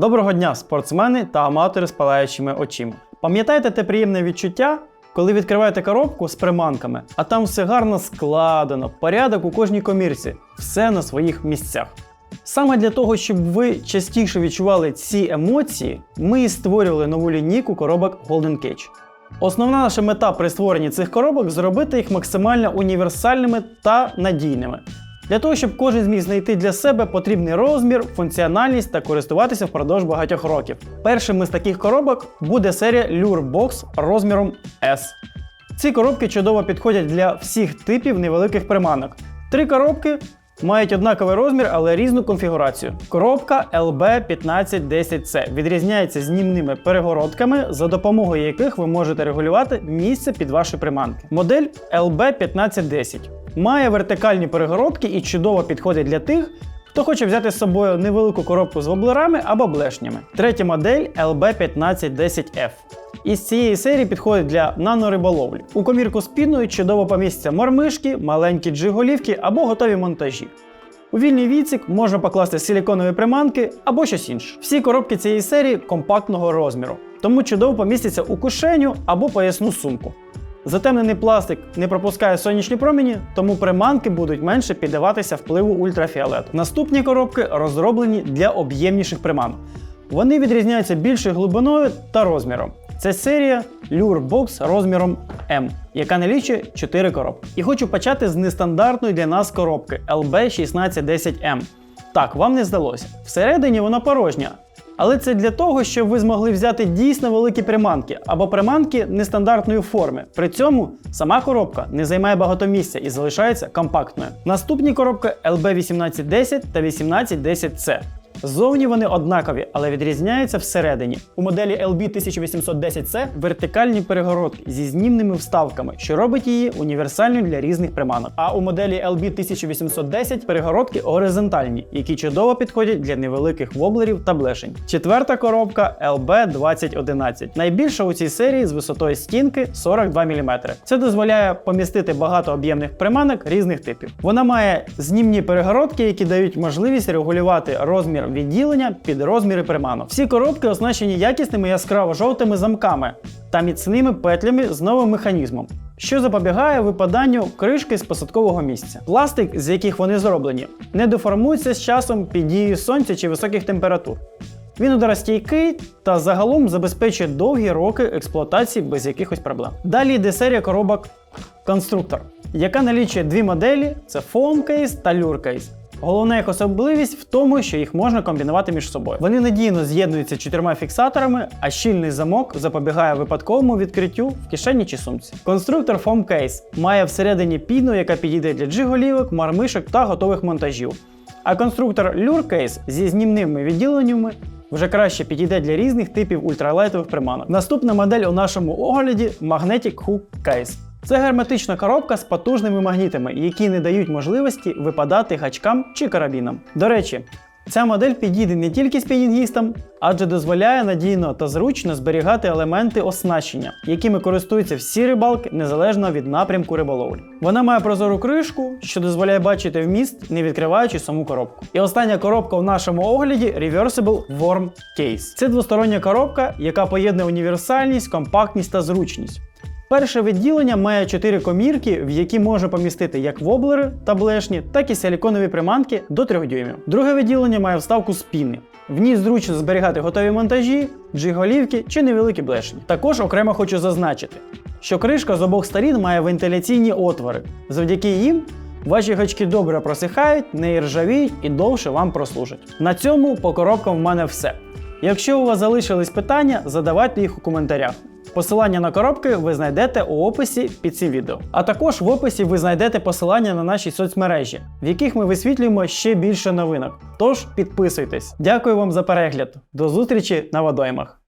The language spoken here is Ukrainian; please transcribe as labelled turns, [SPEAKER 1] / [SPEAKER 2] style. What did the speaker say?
[SPEAKER 1] Доброго дня, спортсмени та аматори з палаючими очима. Пам'ятаєте те приємне відчуття, коли відкриваєте коробку з приманками, а там все гарно складено, порядок у кожній комірці, все на своїх місцях. Саме для того, щоб ви частіше відчували ці емоції, ми і створювали нову лінійку коробок Golden Cage. Основна наша мета при створенні цих коробок зробити їх максимально універсальними та надійними. Для того, щоб кожен зміг знайти для себе потрібний розмір, функціональність та користуватися впродовж багатьох років. Першим із таких коробок буде серія Lure Box розміром S. Ці коробки чудово підходять для всіх типів невеликих приманок. Три коробки мають однаковий розмір, але різну конфігурацію. Коробка LB1510C відрізняється знімними перегородками, за допомогою яких ви можете регулювати місце під ваші приманки. Модель LB1510 має вертикальні перегородки і чудово підходить для тих, хто хоче взяти з собою невелику коробку з воблерами або блешнями. Третя модель LB1510F. Із цієї серії підходить для нанориболовлі. У комірку з піною чудово помістяться мормишки, маленькі джиголівки або готові монтажі. У вільний відсік можна покласти силіконові приманки або щось інше. Всі коробки цієї серії компактного розміру, тому чудово помістяться у кишеню або поясну сумку. Затемнений пластик не пропускає сонячні промені, тому приманки будуть менше піддаватися впливу ультрафіолету. Наступні коробки розроблені для об'ємніших приманок. Вони відрізняються більшою глибиною та розміром. Це серія Lure Box розміром M, яка налічує 4 коробки. І хочу почати з нестандартної для нас коробки LB1610M. Так, вам не здалося. Всередині вона порожня. Але це для того, щоб ви змогли взяти дійсно великі приманки або приманки нестандартної форми. При цьому сама коробка не займає багато місця і залишається компактною. Наступні коробки LB1810 та 1810C. Ззовні вони однакові, але відрізняються всередині. У моделі LB1810C вертикальні перегородки зі знімними вставками, що робить її універсальною для різних приманок. А у моделі LB1810 перегородки горизонтальні, які чудово підходять для невеликих воблерів та блешень. Четверта коробка LB2011, найбільша у цій серії з висотою стінки 42 мм. Це дозволяє помістити багато об'ємних приманок різних типів. Вона має знімні перегородки, які дають можливість регулювати розмір відділення під розміри приманок. Всі коробки оснащені якісними яскраво-жовтими замками та міцними петлями з новим механізмом. Що запобігає випаданню кришки з посадкового місця. Пластик, з яких вони зроблені, не деформується з часом під дією сонця чи високих температур. Він ударостійкий та загалом забезпечує довгі роки експлуатації без якихось проблем. Далі йде серія коробок Конструктор, яка налічує дві моделі: це Foam Case та Lure Case. Головна їх особливість в тому, що їх можна комбінувати між собою. Вони надійно з'єднуються чотирма фіксаторами, а щільний замок запобігає випадковому відкриттю в кишені чи сумці. Конструктор Foam Case має всередині піну, яка підійде для джиголівок, мармишок та готових монтажів. А конструктор Lure Case зі знімними відділеннями вже краще підійде для різних типів ультралайтових приманок. Наступна модель у нашому огляді Magnetic Hook Case. Це герметична коробка з потужними магнітами, які не дають можливості випадати гачкам чи карабінам. До речі, ця модель підійде не тільки спінінгістам, адже дозволяє надійно та зручно зберігати елементи оснащення, якими користуються всі рибалки незалежно від напрямку риболовлі. Вона має прозору кришку, що дозволяє бачити вміст, не відкриваючи саму коробку. І остання коробка в нашому огляді Reversible Worm Case. Це двостороння коробка, яка поєднує універсальність, компактність та зручність. Перше відділення має 4 комірки, в які може помістити як воблери та блешні, так і силіконові приманки до 3 дюймів. Друге відділення має вставку з піни. В ній зручно зберігати готові монтажі, джиголівки чи невеликі блешні. Також окремо хочу зазначити, що кришка з обох сторін має вентиляційні отвори. Завдяки їм ваші гачки добре просихають, не ржавіють і довше вам прослужать. На цьому по коробкам в мене все. Якщо у вас залишились питання, задавайте їх у коментарях. Посилання на коробки ви знайдете у описі під цим відео. А також в описі ви знайдете посилання на наші соцмережі, в яких ми висвітлюємо ще більше новинок. Тож підписуйтесь. Дякую вам за перегляд. До зустрічі на водоймах.